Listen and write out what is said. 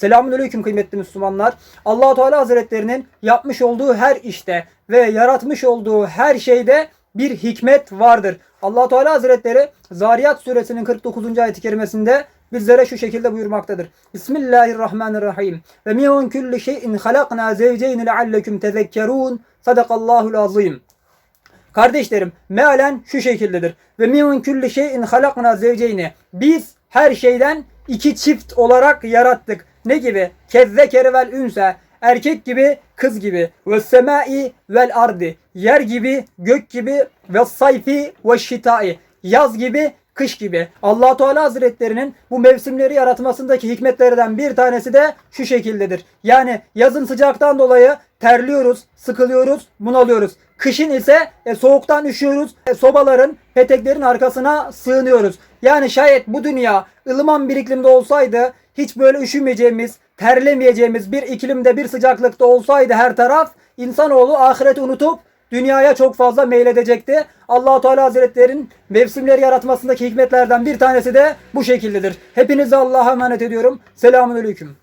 Selamun aleyküm kıymetli Müslümanlar. allah Teala Hazretlerinin yapmış olduğu her işte ve yaratmış olduğu her şeyde bir hikmet vardır. allah Teala Hazretleri Zariyat suresinin 49. ayet-i kerimesinde bizlere şu şekilde buyurmaktadır. Bismillahirrahmanirrahim. Ve min kulli şeyin halakna zevceyn leallekum tezekkerun. Sadakallahul azim. Kardeşlerim mealen şu şekildedir. Ve min kulli şeyin halakna zevceyni. Biz her şeyden iki çift olarak yarattık. Ne gibi? Kezzekeri vel ünse. Erkek gibi, kız gibi. Ve semai vel ardi. Yer gibi, gök gibi. Ve sayfi ve şitai. Yaz gibi, kış gibi. allah Teala Hazretlerinin bu mevsimleri yaratmasındaki hikmetlerden bir tanesi de şu şekildedir. Yani yazın sıcaktan dolayı terliyoruz, sıkılıyoruz, bunalıyoruz. Kışın ise e, soğuktan üşüyoruz, e, sobaların, peteklerin arkasına sığınıyoruz. Yani şayet bu dünya ılıman bir iklimde olsaydı, hiç böyle üşümeyeceğimiz, terlemeyeceğimiz bir iklimde, bir sıcaklıkta olsaydı her taraf, insanoğlu ahireti unutup dünyaya çok fazla meyledecekti. allah Teala Hazretlerinin mevsimleri yaratmasındaki hikmetlerden bir tanesi de bu şekildedir. Hepinizi Allah'a emanet ediyorum. Selamun Aleyküm.